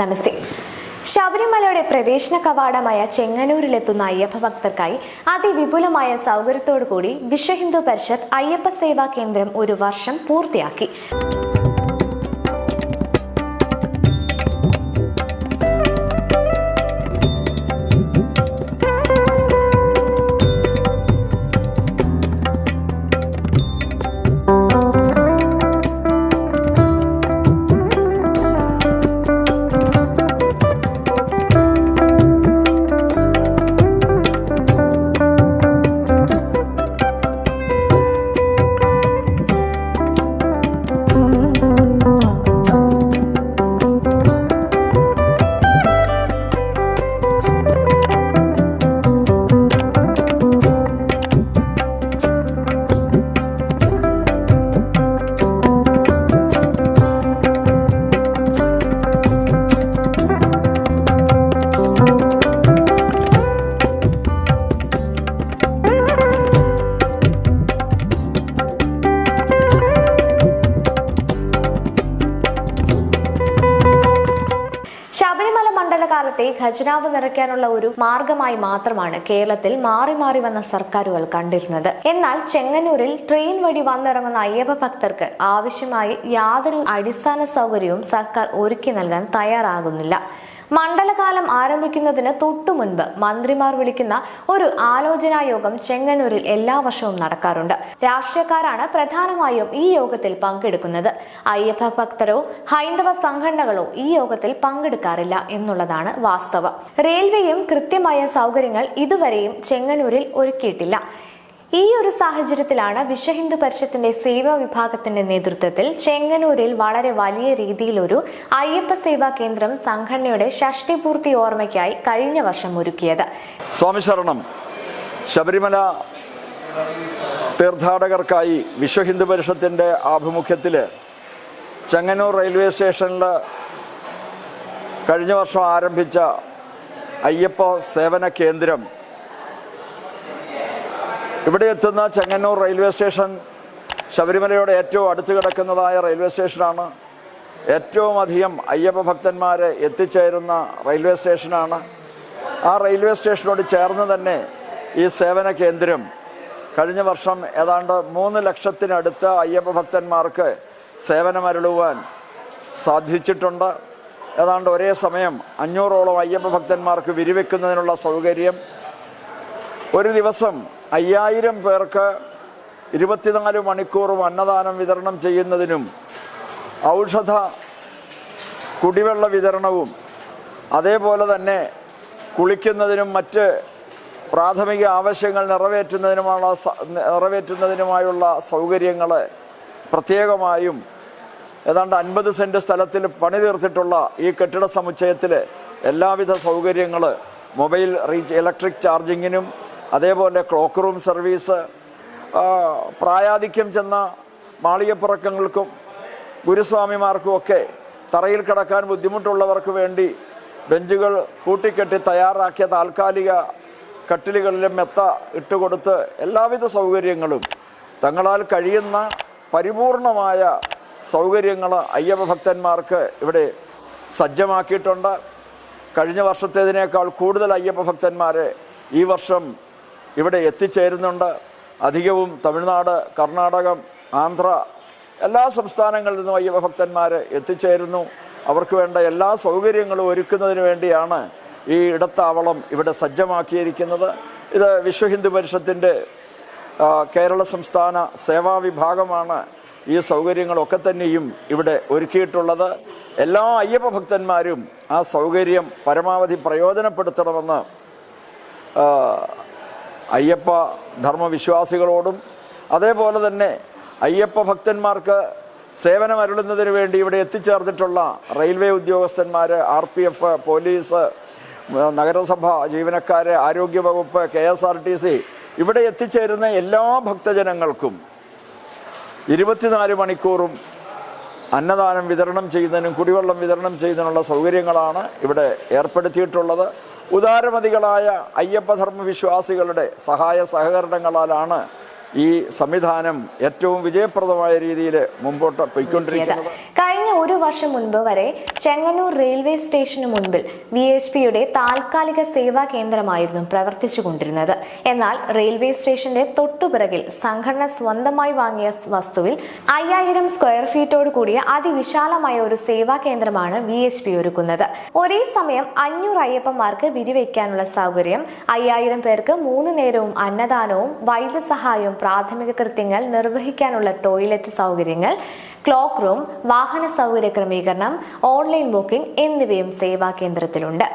നമസ്തേ. ശബരിമലയുടെ പ്രവേശന കവാടമായ ചെങ്ങന്നൂരിലെത്തുന്ന അയ്യപ്പ ഭക്തർക്കായി അതിവിപുലമായ സൗകര്യത്തോടു കൂടി വിശ്വഹിന്ദു പരിഷത്ത് അയ്യപ്പ സേവാ കേന്ദ്രം ഒരു വർഷം പൂർത്തിയാക്കി. മണ്ഡലകാലത്തെ ഖജനാവ് നിറയ്ക്കാനുള്ള ഒരു മാർഗമായി മാത്രമാണ് കേരളത്തിൽ മാറി മാറി വന്ന സർക്കാരുകൾ കണ്ടിരുന്നത്. എന്നാൽ ചെങ്ങന്നൂരിൽ ട്രെയിൻ വഴി വന്നിറങ്ങുന്ന അയ്യപ്പ ഭക്തർക്ക് ആവശ്യമായി യാതൊരു അടിസ്ഥാന സൗകര്യവും സർക്കാർ ഒരുക്കി നൽകാൻ തയ്യാറാകുന്നില്ല. മണ്ഡലകാലം ആരംഭിക്കുന്നതിന് തൊട്ടു മുൻപ് മന്ത്രിമാർ വിളിക്കുന്ന ഒരു ആലോചനാ യോഗം ചെങ്ങന്നൂരിൽ എല്ലാ വർഷവും നടക്കാറുണ്ട്. രാഷ്ട്രീയക്കാരാണ് പ്രധാനമായും ഈ യോഗത്തിൽ പങ്കെടുക്കുന്നത്. അയ്യപ്പ ഭക്തരോ ഹൈന്ദവ സംഘടനകളോ ഈ യോഗത്തിൽ പങ്കെടുക്കാറില്ല എന്നുള്ളതാണ് വാസ്തവം. റെയിൽവേയും കൃത്യമായ സൗകര്യങ്ങൾ ഇതുവരെയും ചെങ്ങന്നൂരിൽ ഒരുക്കിയിട്ടില്ല. ഈ ഒരു സാഹചര്യത്തിലാണ് വിശ്വഹിന്ദു പരിഷത്തിന്റെ സേവാ വിഭാഗത്തിന്റെ നേതൃത്വത്തിൽ ചെങ്ങന്നൂരിൽ വളരെ വലിയ രീതിയിലൊരു അയ്യപ്പ സേവാ കേന്ദ്രം സംഘടനയുടെ ഷഷ്ടിപൂർത്തി ഓർമ്മയ്ക്കായി കഴിഞ്ഞ വർഷം ഒരുക്കിയത്. സ്വാമി ശരണം ശബരിമല തീർത്ഥാടകർക്കായി വിശ്വഹിന്ദു പരിഷത്തിന്റെ ആഭിമുഖ്യത്തിൽ ചെങ്ങന്നൂർ റെയിൽവേ സ്റ്റേഷനിൽ കഴിഞ്ഞ വർഷം ആരംഭിച്ച അയ്യപ്പ സേവന കേന്ദ്രം ഇവിടെ എത്തുന്ന ചെങ്ങന്നൂർ റെയിൽവേ സ്റ്റേഷൻ ശബരിമലയോട് ഏറ്റവും അടുത്ത് കിടക്കുന്നതായ റെയിൽവേ സ്റ്റേഷനാണ്. ഏറ്റവും അധികം അയ്യപ്പ ഭക്തന്മാരെ എത്തിച്ചേരുന്ന റെയിൽവേ സ്റ്റേഷനാണ്. ആ റെയിൽവേ സ്റ്റേഷനോട് ചേർന്ന് തന്നെ ഈ സേവന കേന്ദ്രം. കഴിഞ്ഞ വർഷം ഏതാണ്ട് മൂന്ന് ലക്ഷത്തിനടുത്ത് അയ്യപ്പ ഭക്തന്മാർക്ക് സേവനമരുളുവാൻ സാധിച്ചിട്ടുണ്ട്. ഏതാണ്ട് ഒരേ സമയം അഞ്ഞൂറോളം അയ്യപ്പ ഭക്തന്മാർക്ക് വിരിവെക്കുന്നതിനുള്ള സൗകര്യം. ഒരു ദിവസം അയ്യായിരം പേർക്ക് ഇരുപത്തിനാല് മണിക്കൂറും അന്നദാനം വിതരണം ചെയ്യുന്നതിനും ഔഷധ കുടിവെള്ള വിതരണവും അതേപോലെ തന്നെ കുളിക്കുന്നതിനും മറ്റ് പ്രാഥമിക ആവശ്യങ്ങൾ നിറവേറ്റുന്നതിനുമുള്ള നിറവേറ്റുന്നതിനുമായുള്ള സൗകര്യങ്ങൾ പ്രത്യേകമായും ഏതാണ്ട് അൻപത് സെന്റ് സ്ഥലത്തിൽ പണി തീർത്തിട്ടുള്ള ഈ കെട്ടിട സമുച്ചയത്തിൽ എല്ലാവിധ സൗകര്യങ്ങൾ മൊബൈൽ റീച്ച് ഇലക്ട്രിക് ചാർജിങ്ങിനും അതേപോലെ ക്ലോക്ക് റൂം സർവീസ് പ്രായാധിക്യം ചെന്ന മാളികപ്പുറക്കങ്ങൾക്കും ഗുരുസ്വാമിമാർക്കും ഒക്കെ തറയിൽ കിടക്കാൻ ബുദ്ധിമുട്ടുള്ളവർക്ക് വേണ്ടി ബെഞ്ചുകൾ കൂട്ടിക്കെട്ടി തയ്യാറാക്കിയ താൽക്കാലിക കട്ടിലുകളിലും മെത്ത ഇട്ടുകൊടുത്ത് എല്ലാവിധ സൗകര്യങ്ങളും തങ്ങളാൽ കഴിയുന്ന പരിപൂർണമായ സൗകര്യങ്ങൾ അയ്യപ്പ ഭക്തന്മാർക്ക് ഇവിടെ സജ്ജമാക്കിയിട്ടുണ്ട്. കഴിഞ്ഞ വർഷത്തേതിനേക്കാൾ കൂടുതൽ അയ്യപ്പ ഭക്തന്മാരെ ഈ വർഷം ഇവിടെ എത്തിച്ചേരുന്നുണ്ട്. അധികവും തമിഴ്നാട് കർണാടകം ആന്ധ്ര എല്ലാ സംസ്ഥാനങ്ങളിൽ നിന്നും അയ്യപ്പ ഭക്തന്മാർ എത്തിച്ചേരുന്നു. അവർക്ക് വേണ്ട എല്ലാ സൗകര്യങ്ങളും ഒരുക്കുന്നതിന് വേണ്ടിയാണ് ഈ ഇടത്താവളം ഇവിടെ സജ്ജമാക്കിയിരിക്കുന്നത്. ഇത് വിശ്വ ഹിന്ദു പരിഷത്തിന്റെ കേരള സംസ്ഥാന സേവാ വിഭാഗമാണ് ഈ സൗകര്യങ്ങളൊക്കെ തന്നെയും ഇവിടെ ഒരുക്കിയിട്ടുള്ളത്. എല്ലാ അയ്യപ്പ ഭക്തന്മാരും ആ സൗകര്യം പരമാവധി പ്രയോജനപ്പെടുത്തണമെന്ന് അയ്യപ്പ ധർമ്മവിശ്വാസികളോടും അതേപോലെ തന്നെ അയ്യപ്പ ഭക്തന്മാർക്ക് സേവനമരുളുന്നതിന് വേണ്ടി ഇവിടെ എത്തിച്ചേർന്നിട്ടുള്ള റെയിൽവേ ഉദ്യോഗസ്ഥന്മാർ ആർ പി എഫ് പോലീസ് നഗരസഭ ജീവനക്കാർ ആരോഗ്യവകുപ്പ് K S R T C ഇവിടെ എത്തിച്ചേരുന്ന എല്ലാ ഭക്തജനങ്ങൾക്കും ഇരുപത്തിനാല് മണിക്കൂറും അന്നദാനം വിതരണം ചെയ്യുന്നതിനും കുടിവെള്ളം വിതരണം ചെയ്യുന്നതിനുള്ള സൗകര്യങ്ങളാണ് ഇവിടെ ഏർപ്പെടുത്തിയിട്ടുള്ളത്. ഉദാരമതികളായ അയ്യപ്പധർമ്മ വിശ്വാസികളുടെ സഹായ സഹകരണങ്ങളാലാണ് ഈ സംവിധാനം ഏറ്റവും വിജയപ്രദമായ രീതിയിൽ മുമ്പോട്ട് പോയിക്കൊണ്ടിരിക്കുന്നത്. ഒരു വർഷം മുൻപ് വരെ ചെങ്ങന്നൂർ റെയിൽവേ സ്റ്റേഷന് മുൻപിൽ വി എച്ച് പിയുടെ താൽക്കാലിക സേവാ കേന്ദ്രമായിരുന്നു പ്രവർത്തിച്ചുകൊണ്ടിരുന്നത്. എന്നാൽ റെയിൽവേ സ്റ്റേഷന്റെ തൊട്ടുപിറകിൽ സംഘടന സ്വന്തമായി വാങ്ങിയ വസ്തുവിൽ അയ്യായിരം സ്ക്വയർ ഫീറ്റോട് കൂടിയ അതിവിശാലമായ ഒരു സേവാ കേന്ദ്രമാണ് വി എച്ച് പി ഒരുക്കുന്നത്. ഒരേ സമയം അഞ്ഞൂറ് അയ്യപ്പന്മാർക്ക് വിരിവയ്ക്കാനുള്ള സൗകര്യം അയ്യായിരം പേർക്ക് മൂന്ന് നേരവും അന്നദാനവും വൈദ്യസഹായവും പ്രാഥമിക കൃത്യങ്ങൾ നിർവഹിക്കാനുള്ള ടോയ്ലറ്റ് സൗകര്യങ്ങൾ ക്ലോക്ക് റൂം വാഹന സൗകര്യ ക്രമീകരണം ഓൺലൈൻ ബുക്കിംഗ് എന്നിവയും സേവാ കേന്ദ്രത്തിലുണ്ട്.